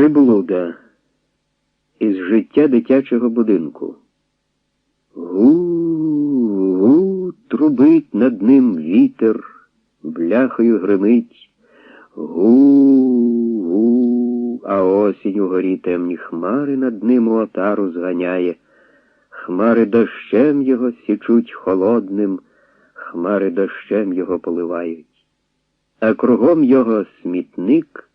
Приблуда із життя дитячого будинку. Гу-гу трубить над ним вітер, бляхою гримить. Гу-гу, а осінь угорі темні хмари над ним у отару зганяє. Хмари дощем його січуть холодним, хмари дощем його поливають. А кругом його смітник.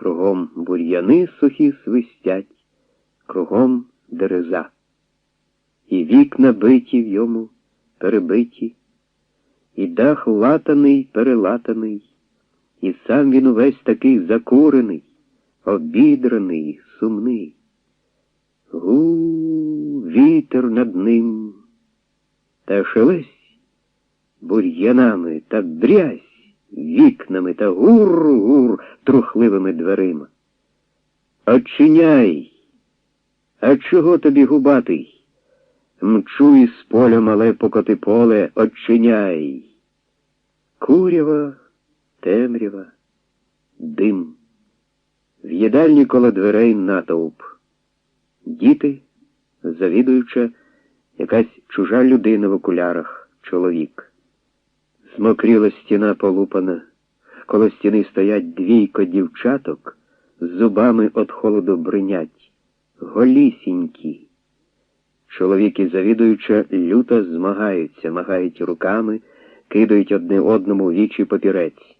Кругом бур'яни сухі свистять, кругом дереза. І вікна биті в йому перебиті, і дах латаний, перелатаний, і сам він увесь такий закурений, обідраний, сумний. Гу, вітер над ним, та шелесь бур'янами та дрязь вікнами та гур-гур трухливими дверима. Очиняй! А чого тобі губатий? Мчу із поля мале покоти поле, очиняй. Курява, темрява, дим. В їдальні коло дверей натовп. Діти, завідуюча, якась чужа людина в окулярах, чоловік. Змокріла стіна полупана, коло стіни стоять двійко дівчаток, зубами від холоду бринять, голісінькі. Чоловіки, завідуюча, люто змагаються, магають руками, кидають одне одному вічі папірець.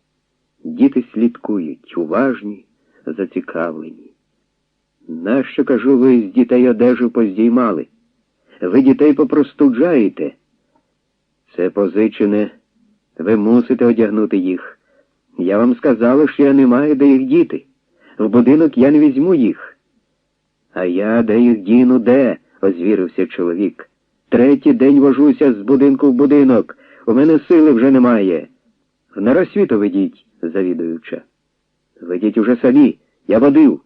Діти слідкують, уважні, зацікавлені. Нащо, кажу, ви з дітей одежу поздіймали? Ви дітей попростуджаєте? Це позичене. Ви мусите одягнути їх. Я вам сказала, що я не маю де їх діти. В будинок я не візьму їх. А я де їх діну, де? озвірився чоловік. Третій день вожуся з будинку в будинок. У мене сили вже немає. На розсвіту ведіть, завідуюча. Ведіть уже самі, я водив.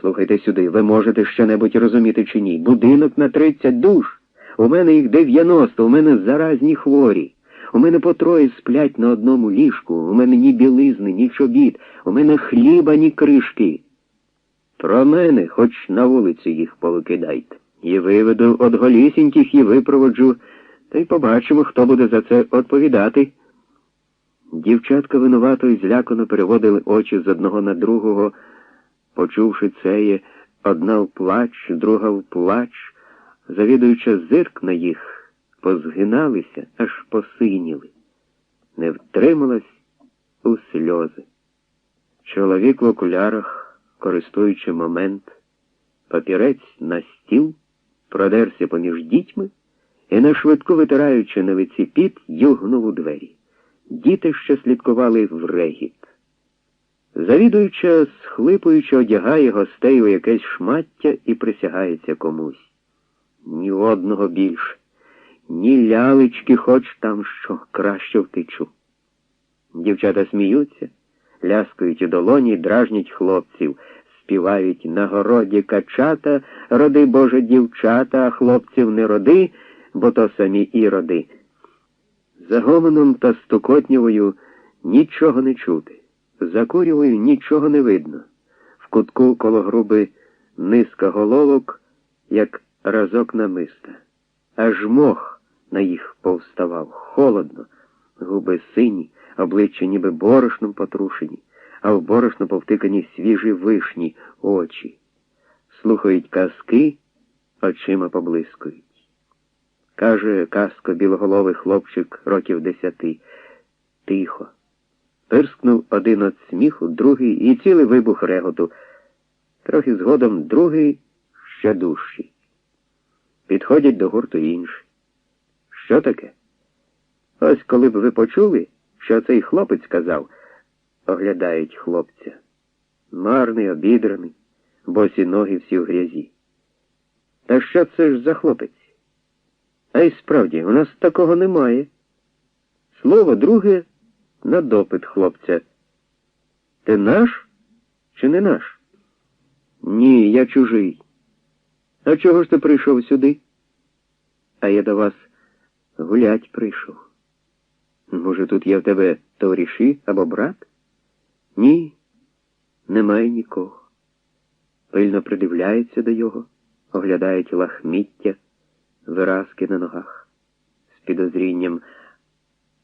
Слухайте сюди, ви можете що-небудь розуміти чи ні. Будинок на 30 душ. У мене їх 90, у мене заразні хворі. У мене по троє сплять на одному ліжку, у мене ні білизни, ні чобіт, у мене хліба, ні кришки. Про мене хоч на вулицю їх повикидайте. І виведу от голісіньких і випроводжу, та й побачимо, хто буде за це відповідати. Дівчатка винувато і злякано переводили очі з одного на другого, почувши це, одна в плач, друга в плач, завідуюча зирк на їх позгиналися, аж посиніли, не втрималась у сльози. Чоловік в окулярах, користуючи момент, папірець на стіл, продерся поміж дітьми і, нашвидку витираючи на лиці піт, югнув у двері. Діти ще слідкували в регіт. Завідуюча, схлипуючи, одягає гостей у якесь шмаття і присягається комусь. Ні одного більше ні лялечки, хоч там що краще втечу. Дівчата сміються, ляскають у долоні, дражнять хлопців, співають на городі качата, роди Боже дівчата, а хлопців не роди, бо то самі і роди. За гомоном та стукотнівою нічого не чути, за курявою нічого не видно. В кутку коло груби низка головок, як разок намиста. Аж мох на їх повставав. Холодно, губи сині, обличчя ніби борошном потрушені, а в борошно повтикані свіжі вишні очі. Слухають казки, очима поблискують. Каже казко білоголовий хлопчик років десяти. Тихо. Пирскнув один от сміху, другий і цілий вибух реготу. Трохи згодом другий ще дужчий. Підходять до гурту інші. Що таке? Ось коли б ви почули, що цей хлопець сказав, оглядають хлопця. Марний, обідраний, босі ноги всі в грязі. Та що це ж за хлопець? А й справді, у нас такого немає. Слово друге на допит хлопця. Ти наш чи не наш? Ні, я чужий. А чого ж ти прийшов сюди? А я до вас гулять прийшов. Може, тут є в тебе товариші або брат? Ні, немає нікого. пильно придивляються до його, оглядають лахміття, виразки на ногах, з підозрінням.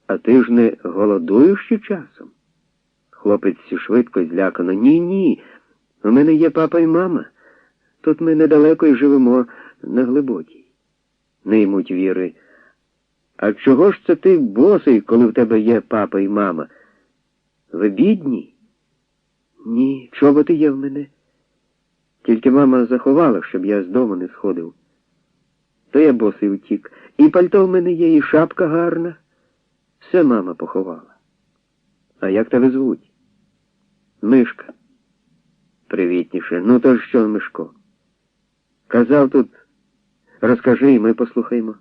А ти ж не голодуєш ще часом? Хлопець швидко злякано. Ні, ні. У мене є папа і мама. Тут ми недалеко і живемо на глибокій. Не ймуть віри. А чого ж це ти босий, коли в тебе є папа і мама? Ви бідні? Ні, чоботи є в мене. Тільки мама заховала, щоб я з дому не сходив. То я босий утік. І пальто в мене є, і шапка гарна. Все мама поховала. А як тебе звуть? Мишка. Привітніше. Ну то ж що, Мишко? Казав тут, розкажи, і ми послухаємо.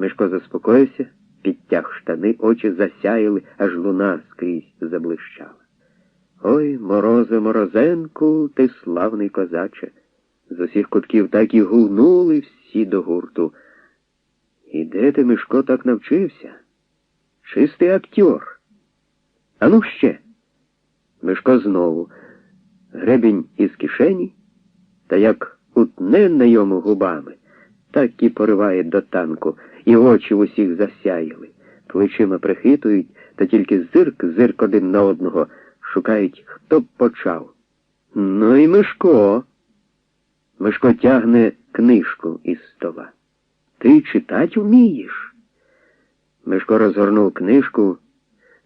Мишко заспокоївся, підтяг штани, очі засяяли, аж луна скрізь заблищала. Ой, морозе морозенку, ти славний козаче. З усіх кутків так і гунули всі до гурту. І де ти, Мишко, так навчився? Чистий актер. А ну ще. Мишко знову. Гребінь із кишені, та як утне на йому губами, так і пориває до танку, і очі в усіх засяяли, плечима прихитують, та тільки зирк, зирк один на одного, шукають, хто б почав. Ну і Мишко. Мишко тягне книжку із стола. Ти читать вмієш? Мишко розгорнув книжку,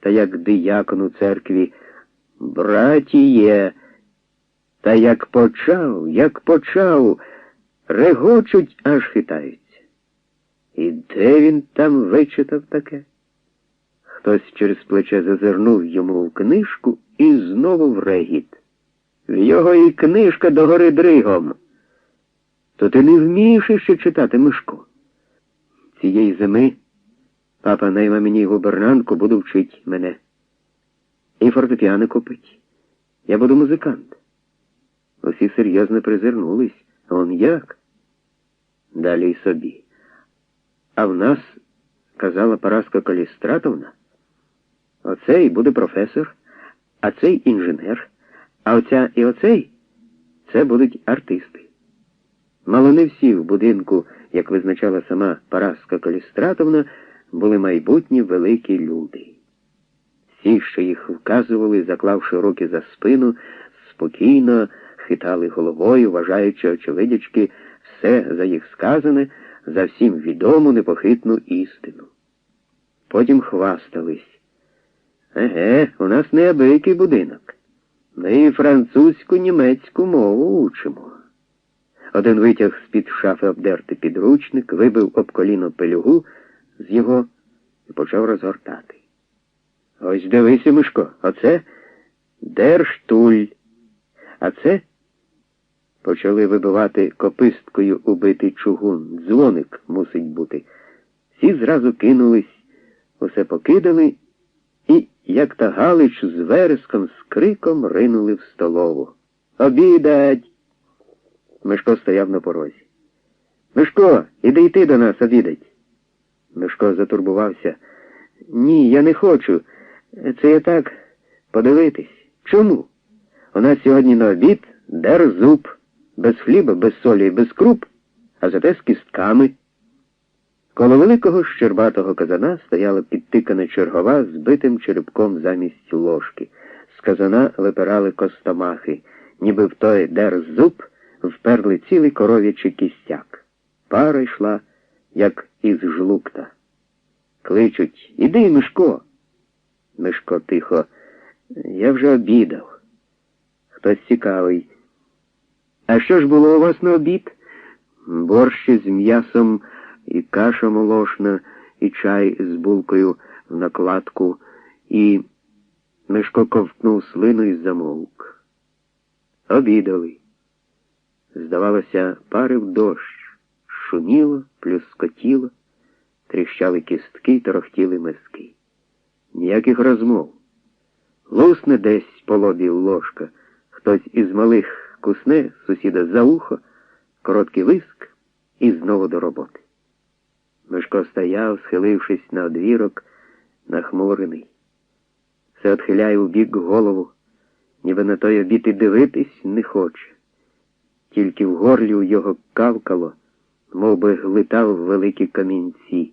та як диякон у церкві, братіє, та як почав, як почав, регочуть, аж хитаються. І де він там вичитав таке? Хтось через плече зазирнув йому в книжку і знову в регіт. В його і книжка догори дригом. То ти не вмієш іще читати, Мишко. Цієї зими папа найма мені губернантку, буду вчить мене. І фортепіано купить. Я буду музикант. Усі серйозно призирнулись. А он як? Далі й собі. А в нас, казала Параска Калістратовна, оцей буде професор, а цей інженер, а оця і оцей це будуть артисти. Мало не всі в будинку, як визначала сама Параска Калістратовна, були майбутні великі люди. Всі, що їх вказували, заклавши руки за спину, спокійно хитали головою, вважаючи, очевидячки, все за їх сказане, за всім відому непохитну істину. Потім хвастались. Еге, у нас неабиякий будинок. Ми французьку німецьку мову учимо. Один витяг з-під шафи обдертий підручник, вибив об коліно пелюгу з його і почав розгортати. Ось дивися, Мишко, оце держтуль. А це почали вибивати кописткою убитий чугун. Дзвоник мусить бути. Всі зразу кинулись, усе покидали і, як та Галич з вереском, з криком ринули в столову. Обідать! Мишко стояв на порозі. Мишко, іди йти до нас обідать. Мишко затурбувався. Ні, я не хочу. Це я так подивитись. Чому? У нас сьогодні на обід дерзуб, без хліба, без солі і без круп, а зате з кістками. Коло великого щербатого казана стояла підтикана чергова з битим черепком замість ложки. З казана випирали костомахи, ніби в той дерзуб вперли цілий коров'ячий кістяк. Пара йшла, як із жлукта. Кличуть Іди, Мишко. Мишко тихо. Я вже обідав. Хтось цікавий. А що ж було у вас на обід? Борщ з м'ясом і каша молошна, і чай з булкою в накладку, і Мишко ковтнув слину і замовк. Обідали. Здавалося, парив дощ, шуміло, плюскотіло, тріщали кістки, торохтіли миски. Ніяких розмов. Лусне десь по лобі ложка, хтось із малих кусне сусіда за ухо, короткий виск і знову до роботи. Мишко стояв, схилившись на одвірок, нахмурений. Все отхиляє у бік голову, ніби на той обід і дивитись не хоче. тільки в горлі у його кавкало, мов би глитав великі камінці.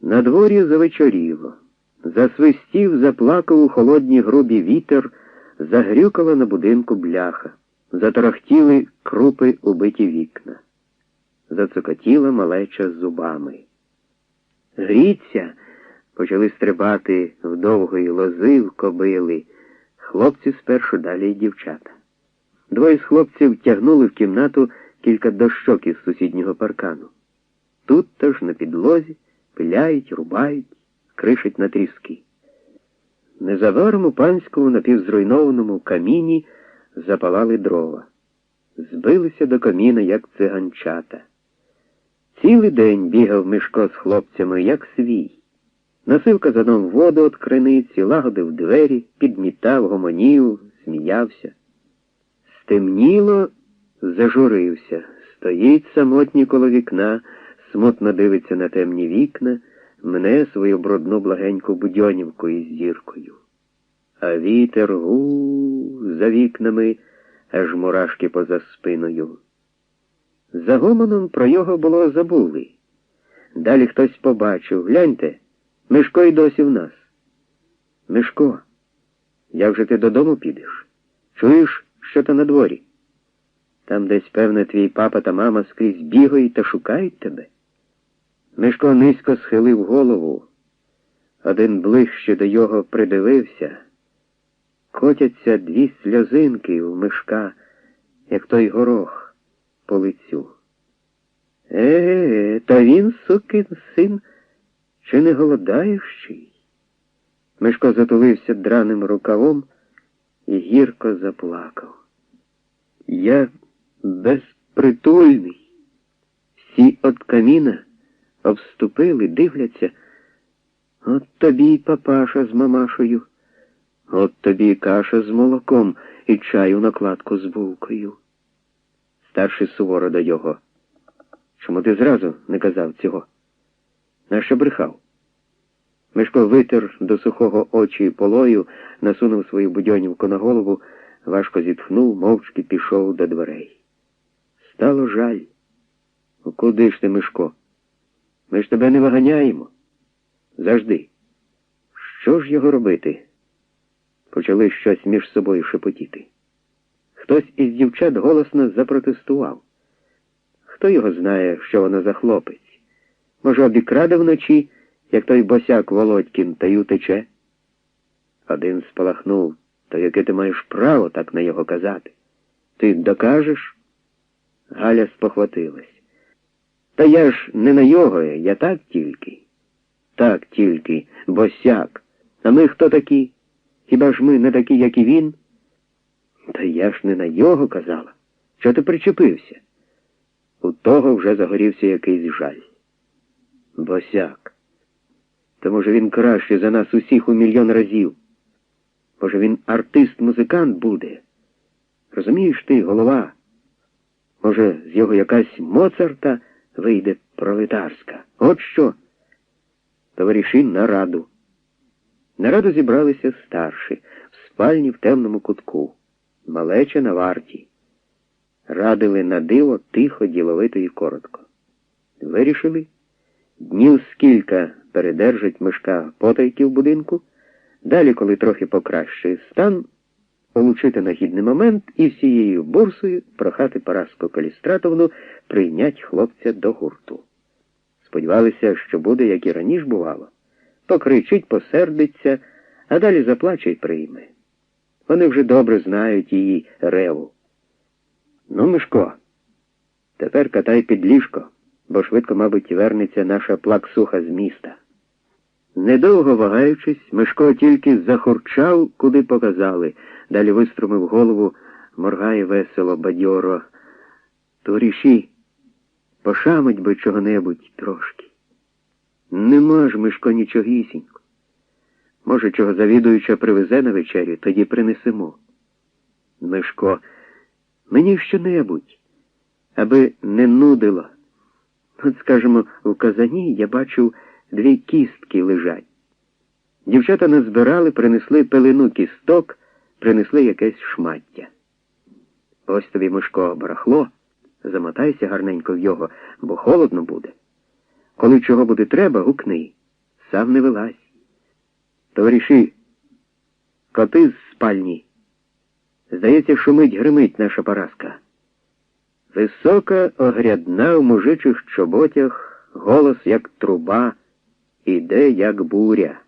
На дворі завечоріло. Засвистів, заплакав у холодній грубі вітер, загрюкала на будинку бляха, заторохтіли крупи убиті вікна. Зацокотіла малеча зубами. Гріться, почали стрибати в довгої лози, в кобили. Хлопці спершу далі й дівчата. Двоє з хлопців тягнули в кімнату кілька дощок із сусіднього паркану. Тут теж на підлозі пиляють, рубають, кришать на тріски. Незабаром у панському напівзруйнованому каміні запалали дрова. Збилися до каміна, як циганчата. Цілий день бігав Мишко з хлопцями, як свій. Носив казаном воду від криниці, лагодив двері, підмітав, гомонів, сміявся. Стемніло, зажурився, стоїть самотній коло вікна, смутно дивиться на темні вікна, мне свою брудну благеньку будьонівку із зіркою. А вітер гу за вікнами, аж мурашки поза спиною. За гомоном про його було забули. Далі хтось побачив. Гляньте, Мишко й досі в нас. Мишко, як же ти додому підеш? Чуєш, що то на дворі? Там десь, певне, твій папа та мама скрізь бігають та шукають тебе. Мишко низько схилив голову. Один ближче до його придивився. Котяться дві сльозинки у мишка, як той горох по лицю. Е, та він, сукин син, чи не голодаючий? Мишко затулився драним рукавом і гірко заплакав. Я безпритульний. Всі от каміна обступили, дивляться. От тобі й папаша з мамашою, от тобі каша з молоком і чаю накладку з булкою. Старший суворо до його. Чому ти зразу не казав цього? Нащо брехав? Мишко витер до сухого очі полою, насунув свою будьонівку на голову, важко зітхнув, мовчки пішов до дверей. Стало жаль. Куди ж ти, Мишко? Ми ж тебе не виганяємо. Завжди. Що ж його робити? Почали щось між собою шепотіти. Хтось із дівчат голосно запротестував. Хто його знає, що воно за хлопець? Може, обікраде вночі, як той босяк Володькін, та й утече? Один спалахнув, то яке ти маєш право так на його казати? Ти докажеш? Галя спохватилась. Та я ж не на його, я так тільки. Так тільки, босяк. А ми хто такі? Хіба ж ми не такі, як і він? Та я ж не на його казала. Що ти причепився? У того вже загорівся якийсь жаль. Босяк. То може він краще за нас усіх у мільйон разів. Може, він артист-музикант буде. Розумієш ти, голова? Може, з його якась Моцарта вийде пролетарська. От що? Товариші на раду. На раду зібралися старші, в спальні в темному кутку, малеча на варті. Радили на диво тихо, діловито і коротко. Вирішили, днів скільки передержать мишка потайки в будинку, далі, коли трохи покращує стан, получити нагідний момент і всією бурсою прохати Параску Калістратовну прийнять хлопця до гурту. Сподівалися, що буде, як і раніше бувало. Покричить, посердиться, а далі заплаче й прийме. Вони вже добре знають її реву. Ну, Мишко, тепер катай під ліжко, бо швидко, мабуть, вернеться наша плаксуха з міста. Недовго вагаючись, Мишко тільки захурчав, куди показали, далі виструмив голову, моргає весело, бадьоро. Товариші, пошамить би чого-небудь трошки. Нема ж, Мишко, нічогісінько. Може, чого завідуюча привезе на вечерю, тоді принесемо. Мишко, мені що-небудь, аби не нудило. От, скажімо, в казані я бачив дві кістки лежать. Дівчата назбирали, принесли пилину кісток, принесли якесь шмаття. Ось тобі, Мишко, барахло, замотайся гарненько в його, бо холодно буде. Коли чого буде треба, гукни, сам не вилазь. Товариші, коти з спальні. Здається, шумить, гримить наша поразка. Висока, огрядна в мужичих чоботях, голос, як труба, іде, як буря.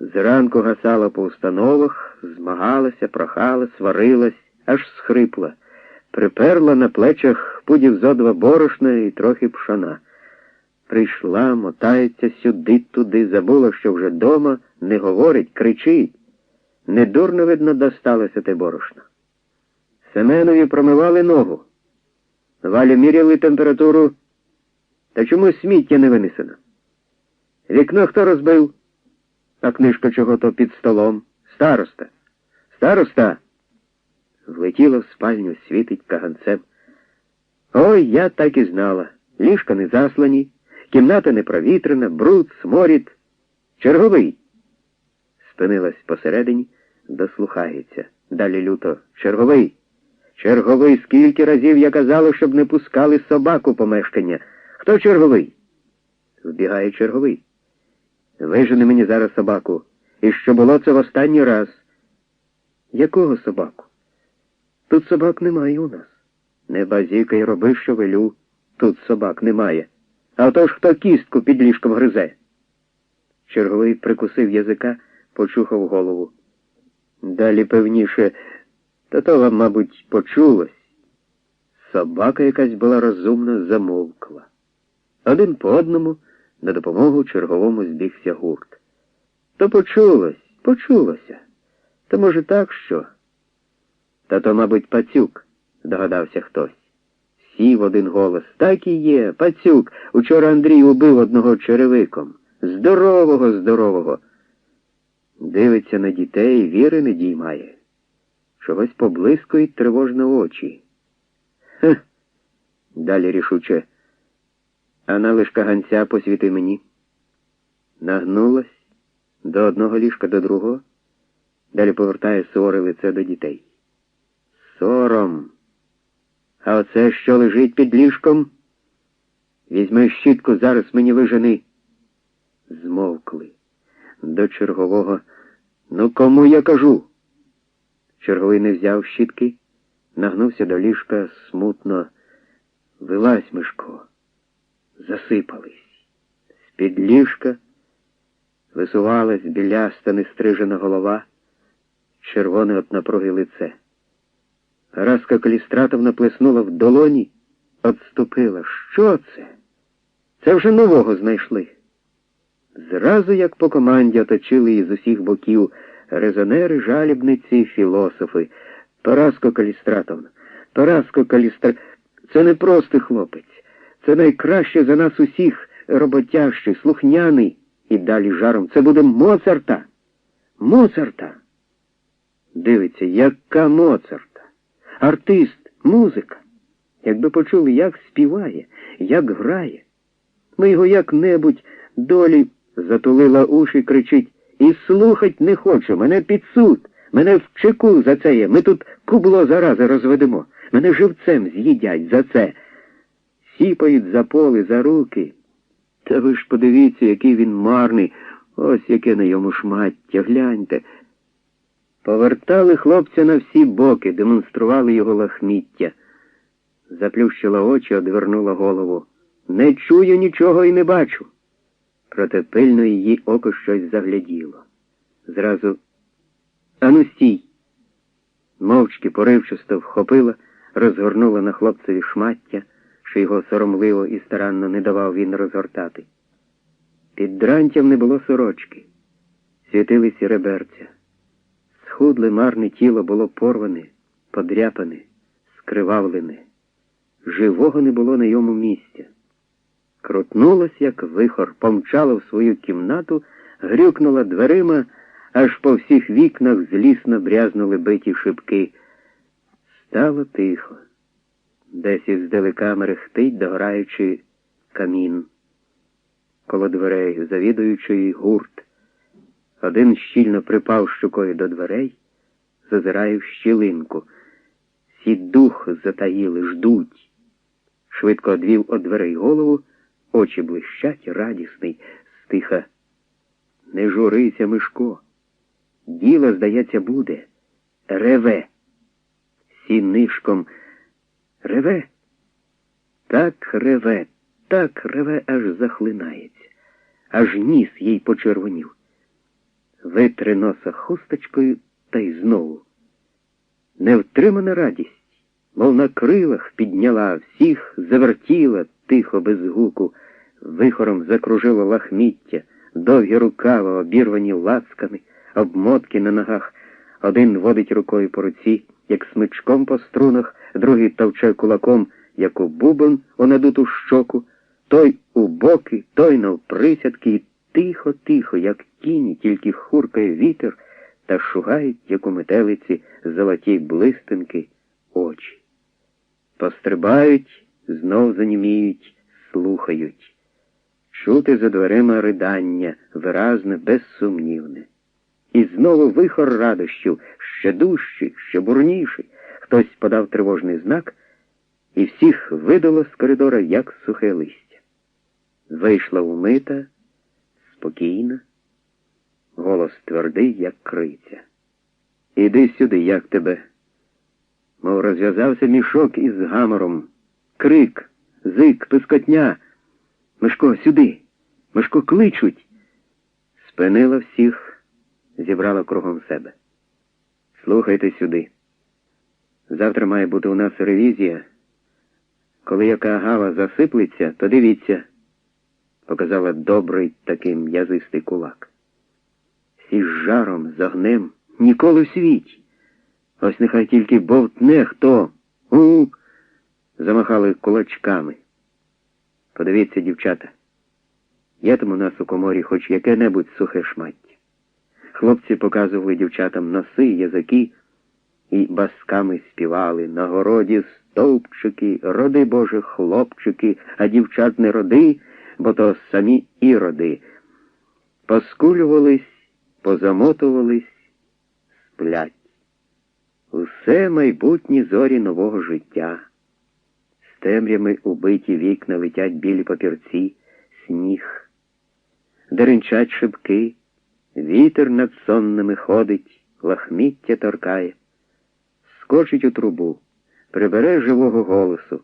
Зранку гасала по установах, змагалася, прохала, сварилась, аж схрипла, приперла на плечах пудів зо два борошна і трохи пшона. Прийшла, мотається сюди-туди, забула, що вже дома, не говорить, кричить. Недурно, видно, досталося те борошно. Семенові промивали ногу. Валі міряли температуру, та чомусь сміття не винесено. Вікно хто розбив? А книжка чого то під столом. Староста. Староста. Влетіла в спальню, світить каганцем. Ой, я так і знала. Ліжка не заслані, кімната не провітрена, бруд, сморід. Черговий. Спинилась посередині, дослухається. Далі люто. Черговий. Черговий, скільки разів я казала, щоб не пускали собаку помешкання. Хто черговий? Вбігає черговий. Вижени мені зараз собаку. І що було це в останній раз. Якого собаку? Тут собак немає у нас. Не базікай, роби, що велю. Тут собак немає. А то ж хто кістку під ліжком гризе. Черговий прикусив язика, почухав голову. Далі певніше, та то вам, мабуть, почулось. Собака якась була розумна, замовкла. Один по одному на допомогу черговому збігся гурт. То почулось, почулося. То, може, так що? Та то, мабуть, пацюк, догадався хтось. Всі в один голос. Так і є, пацюк. Учора Андрій убив одного черевиком. Здорового, здорового. Дивиться на дітей, віри не діймає. Чогось поблискують тривожно очі. Хех. Далі рішуче. А налишка ганця посвіти мені. Нагнулась до одного ліжка до другого, далі повертає суворе лице до дітей. Сором. А оце, що лежить під ліжком? Візьми щітку, зараз мені вижени. Змовкли. До чергового. Ну кому я кажу? Черговий не взяв щітки, нагнувся до ліжка смутно. Вилазь, Мишко. Засипались. З-під ліжка висувалась біляста нестрижена голова, червоне от напруги лице. Раска Калістратовна плеснула в долоні, отступила. Що це? Це вже нового знайшли. Зразу, як по команді, оточили її з усіх боків резонери, жалібниці, філософи. Параско Калістратовна, Параско Калістра... Це не простий хлопець. Це найкраще за нас усіх роботящий, слухняний. І далі жаром. Це буде Моцарта. Моцарта. Дивиться, яка Моцарта. Артист, музика. Якби почули, як співає, як грає. Ми його як-небудь долі затулила уші, кричить, і слухать не хочу, мене під суд, мене в чеку за це є. Ми тут кубло зарази розведемо. Мене живцем з'їдять за це. Сіпають за поли, за руки. Та ви ж подивіться, який він марний, ось яке на йому шмаття, гляньте. Повертали хлопця на всі боки, демонстрували його лахміття. Заплющила очі, одвернула голову. Не чую нічого і не бачу. Проте пильно її око щось загляділо. Зразу ану стій. Мовчки поривчасто вхопила, розгорнула на хлопцеві шмаття, що його соромливо і старанно не давав він розгортати. Під дрантям не було сорочки, світилися реберця. Схудле марне тіло було порване, подряпане, скривавлене. Живого не було на йому місця. Крутнулась, як вихор, помчала в свою кімнату, грюкнула дверима, аж по всіх вікнах злісно брязнули биті шибки. Стало тихо. Десь іздалека мерехтить, догораючи камін. Коло дверей, завідуючий гурт. Один щільно припав щукою до дверей, зазирає в щілинку. всі дух затаїли, ждуть. Швидко одвів од дверей голову, очі блищать, радісний, стиха. Не журися, Мишко. Діло, здається, буде. Реве. Всі нишком реве. Так реве, так реве, аж захлинається, аж ніс їй почервонів. Витри носа хусточкою та й знову. Невтримана радість, мов на крилах підняла, всіх завертіла тихо без гуку, вихором закружила лахміття, довгі рукава, обірвані лацками, обмотки на ногах. Один водить рукою по руці, як смичком по струнах, другий товче кулаком, як у бубон у надуту щоку, той у боки, той навприсядки, і тихо-тихо, як тіні, тільки хуркає вітер та шугають, як у метелиці, золоті блистинки очі. Пострибають, знов заніміють, слухають. Чути за дверима ридання, виразне, безсумнівне. І знову вихор радощів, ще дужчий, ще бурніший. Хтось подав тривожний знак, і всіх видало з коридора, як сухе листя. Вийшла умита, спокійна, голос твердий, як криця. Іди сюди, як тебе. Мов розв'язався мішок із гамором. Крик, зик, пискотня. Мишко, сюди. Мишко кличуть. Спинила всіх, зібрала кругом себе. Слухайте сюди. Завтра має бути у нас ревізія. Коли яка гава засиплеться, то дивіться, показала добрий такий м'язистий кулак. Всі з жаром, з огнем, ніколи в світі. Ось нехай тільки бовтне хто. У. Замахали кулачками. Подивіться, дівчата. Є там у нас у коморі хоч яке-небудь сухе шмаття. Хлопці показували дівчатам носи, язики і басками співали на городі стовпчики, роди Боже, хлопчики, а дівчат не роди, бо то самі іроди. Поскулювались, позамотувались, сплять. Усе майбутні зорі нового життя. З темрями убиті вікна летять білі папірці, сніг, деренчать шибки, вітер над сонними ходить, лахміття торкає, скочить у трубу, прибере живого голосу,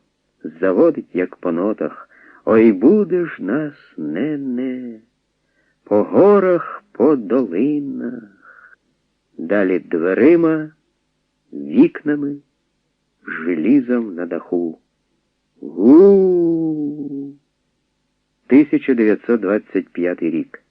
заводить, як по нотах, Ой будеш нас не-не, по горах, по долинах, далі дверима, вікнами, желізом на даху. Гу. 1925 рік.